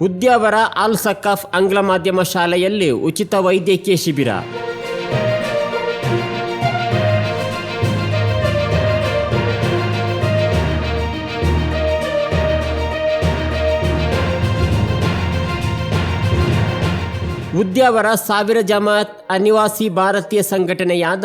ಉದ್ಯಾವರ ಅಲ್ ಸಕಾಫ್ ಆಂಗ್ಲ ಮಾಧ್ಯಮ ಶಾಲೆಯಲ್ಲಿ ಉಚಿತ ವೈದ್ಯಕೀಯ ಶಿಬಿರ. ಉದ್ಯಾವರ ಸಾವಿರ ಜಮಾತ್ ಅನಿವಾಸಿ ಭಾರತೀಯ ಸಂಘಟನೆಯಾದ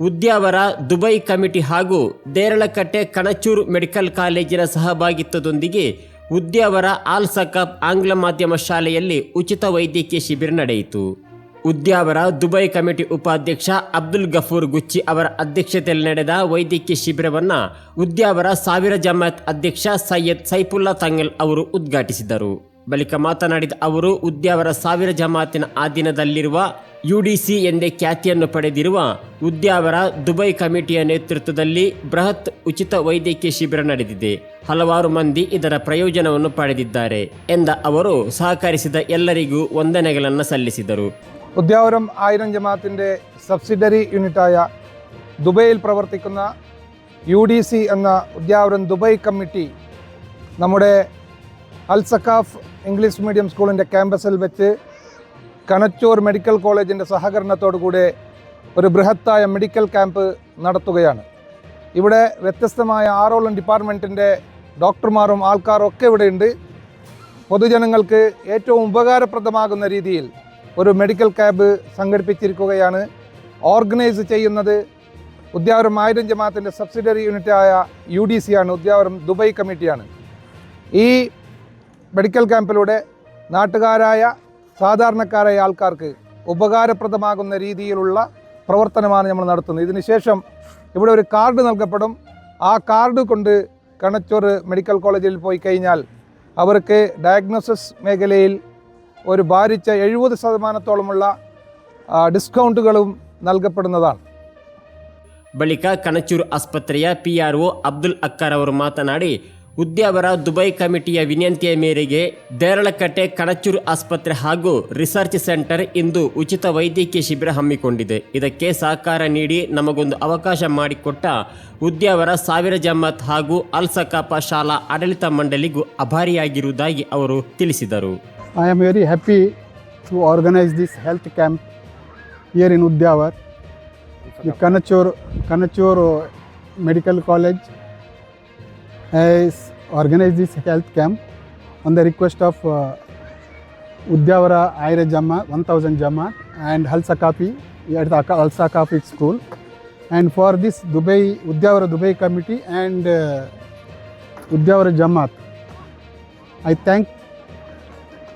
ಉದ್ಯಾವರ ದುಬೈ ಕಮಿಟಿ ಹಾಗೂ ದೇರಳಕಟ್ಟೆ ಕಣಚೂರು ಮೆಡಿಕಲ್ ಕಾಲೇಜಿನ ಸಹಭಾಗಿತ್ವದೊಂದಿಗೆ ಉದ್ಯಾವರ ಆಲ್ಸಕಪ್ ಆಂಗ್ಲ ಮಾಧ್ಯಮ ಶಾಲೆಯಲ್ಲಿ ಉಚಿತ ವೈದ್ಯಕೀಯ ಶಿಬಿರ ನಡೆಯಿತು. ಉದ್ಯಾವರ ದುಬೈ ಕಮಿಟಿ ಉಪಾಧ್ಯಕ್ಷ ಅಬ್ದುಲ್ ಗಫೂರ್ ಗುಚ್ಚಿ ಅವರ ಅಧ್ಯಕ್ಷತೆಯಲ್ಲಿ ನಡೆದ ವೈದ್ಯಕೀಯ ಶಿಬಿರವನ್ನು ಉದ್ಯಾವರ ಸಾವಿರ ಜಮಾತ್ ಅಧ್ಯಕ್ಷ ಸೈಯದ್ ಸೈಫುಲ್ಲಾ ತಂಗಲ್ ಅವರು ಉದ್ಘಾಟಿಸಿದರು. ಬಳಿಕ ಮಾತನಾಡಿದ ಅವರು ಉದ್ಯಾವರ ಸಾವಿರ ಜಮಾತಿನ ಆಧೀನದಲ್ಲಿರುವ ಯುಡಿಸಿ ಎಂದೇ ಖ್ಯಾತಿಯನ್ನು ಪಡೆದಿರುವ ಉದ್ಯಾವರ ದುಬೈ ಕಮಿಟಿಯ ನೇತೃತ್ವದಲ್ಲಿ ಬೃಹತ್ ಉಚಿತ ವೈದ್ಯಕೀಯ ಶಿಬಿರ ನಡೆದಿದೆ. ಹಲವಾರು ಮಂದಿ ಇದರ ಪ್ರಯೋಜನವನ್ನು ಪಡೆದಿದ್ದಾರೆ ಎಂದ ಅವರು ಸಹಕರಿಸಿದ ಎಲ್ಲರಿಗೂ ವಂದನೆಗಳನ್ನು ಸಲ್ಲಿಸಿದರು. ಉದ್ಯಾವರಂ ಆಯಿರಂ ജമാഅത്തിൻ്റെ ಸಬ್ಸಿಡರಿ ಯೂನಿಟ್ ಆಯ ದುಬೈಯಲ್ಲಿ യു ಯು ಡಿ എന്ന ಅನ್ನ ദുബൈ ದುಬೈ നമ്മുടെ ನಮ್ಮ ಅಲ್ಸಕಾಫ್ ഇംഗ്ലീഷ് മീഡിയം സ്കൂളിൻ്റെ ക്യാമ്പസിൽ വെച്ച് കണച്ചൂർ മെഡിക്കൽ കോളേജിന്റെ സഹകരണത്തോടു കൂടെ ഒരു ബൃഹത്തായ മെഡിക്കൽ ക്യാമ്പ് നടത്തുകയാണ്. ഇവിടെ വ്യത്യസ്തമായ ആറോളം ഡിപ്പാർട്ട്മെന്റിന്റെ ഡോക്ടർമാരും ആൾക്കാരും ഒക്കെ ഇവിടെയുണ്ട്. പൊതുജനങ്ങൾക്ക് ഏറ്റവും ഉപകാരപ്രദമാകുന്ന രീതിയിൽ ഒരു മെഡിക്കൽ ക്യാമ്പ് സംഘടിപ്പിച്ചിരിക്കുകയാണ്. ഓർഗനൈസ് ചെയ്യുന്നത് ഉദ്യാവരം ആയിരം ജമാഅത്തിന്റെ സബ്സിഡറി യൂണിറ്റായ യു ഡി സി ആണ്. ഉദ്യാവരം ദുബൈ കമ്മിറ്റിയാണ്. ഈ മെഡിക്കൽ ക്യാമ്പിലൂടെ നാട്ടുകാരായ സാധാരണക്കാരായ ആൾക്കാർക്ക് ഉപകാരപ്രദമാകുന്ന രീതിയിലുള്ള പ്രവർത്തനമാണ് നമ്മൾ നടത്തുന്നത് ഇതിന് ശേഷം ഇവിടെ ഒരു കാർഡ് നൽകപ്പെടും ആ കാർഡ് കൊണ്ട് കണച്ചൂർ മെഡിക്കൽ കോളേജിൽ പോയി കഴിഞ്ഞാൽ അവർക്ക് ഡയഗ്നോസിസ് മേഖലയിൽ ഒരു ഭാരിച്ച എഴുപത് ശതമാനത്തോളമുള്ള ആ, ഡിസ്കൗണ്ടുകളും നൽകപ്പെടുന്നതാണ് ಬಳಿಕ ಕಣಚೂರು ಆಸ್ಪತ್ರೆಯ ಪಿಆರ್ಒ ಅಬ್ದುಲ್ ಅಕ್ಕರ್ ಅವರು ಮಾತನಾಡಿ ಉದ್ಯಾವರ ದುಬೈ ಕಮಿಟಿಯ ವಿನಂತಿಯ ಮೇರೆಗೆ ದೇರಳಕಟ್ಟೆ ಕಣಚೂರು ಆಸ್ಪತ್ರೆ ಹಾಗೂ ರಿಸರ್ಚ್ ಸೆಂಟರ್ ಇಂದು ಉಚಿತ ವೈದ್ಯಕೀಯ ಶಿಬಿರ ಹಮ್ಮಿಕೊಂಡಿದೆ. ಇದಕ್ಕೆ ಸಹಕಾರ ನೀಡಿ ನಮಗೊಂದು ಅವಕಾಶ ಮಾಡಿಕೊಟ್ಟ ಉದ್ಯಾವರ ಸಾವಿರ ಜಮ್ಮತ್ ಹಾಗೂ ಅಲ್ಸಕಾಪ ಶಾಲಾ ಆಡಳಿತ ಮಂಡಳಿಗೂ ಅಭಾರಿಯಾಗಿರುವುದಾಗಿ ಅವರು ತಿಳಿಸಿದರು. I am very happy to organise this health camp year in Udyavar The Kanachur medical college has organized this health camp on the request of uh, Udyawara Aira Jama, 1000 Jama and Hal Sakapi at the Al Sakapi school. And for this Dubai, Udyawara Dubai committee and uh, Udyawara Jamaat, I thank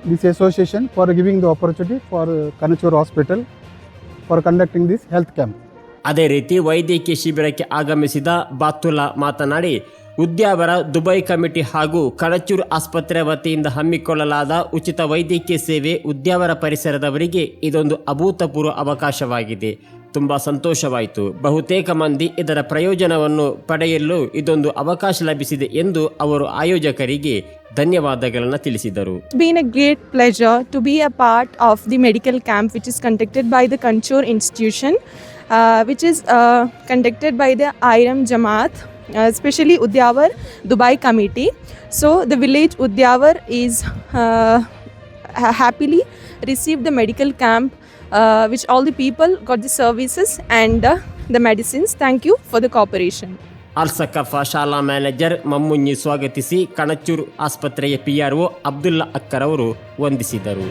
this association for giving the opportunity for uh, Kanachur Hospital for conducting this health camp. ಅದೇ ರೀತಿ ವೈದ್ಯಕೀಯ ಶಿಬಿರಕ್ಕೆ ಆಗಮಿಸಿದ ಬಾತುಲ್ಲಾ ಮಾತನಾಡಿ Udyavara Dubai committee ಹಾಗೂ ಕಳಚೂರು ಆಸ್ಪತ್ರೆ ವತಿಯಿಂದ ಹಮ್ಮಿಕೊಳ್ಳಲಾದ ಉಚಿತ ವೈದ್ಯಕೀಯ ಸೇವೆ ಉದ್ಯಾವರ ಪರಿಸರದವರಿಗೆ ಇದೊಂದು ಅಭೂತಪೂರ್ವ ಅವಕಾಶವಾಗಿದೆ. ತುಂಬ ಸಂತೋಷವಾಯಿತು. ಬಹುತೇಕ ಮಂದಿ ಇದರ ಪ್ರಯೋಜನವನ್ನು ಪಡೆಯಲು ಇದೊಂದು ಅವಕಾಶ ಲಭಿಸಿದೆ ಎಂದು ಅವರು ಆಯೋಜಕರಿಗೆ ಧನ್ಯವಾದಗಳನ್ನು ತಿಳಿಸಿದರು. Uh, which is uh, conducted by the especially Udyavar Dubai Committee. So the village Udyavar is uh, happily received the medical camp, uh, which all the people got the services and uh, the medicines. Thank you for the cooperation. ಅಲ್ಸಕಫ ಶಾಲಾ manager Mamuni ಸ್ವಾಗತಿಸಿ ಕಣಚೂರು ಆಸ್ಪತ್ರೆಯ PRO Abdullah ಅಕ್ಕರ್ ಅವರು ವಂದಿಸಿದರು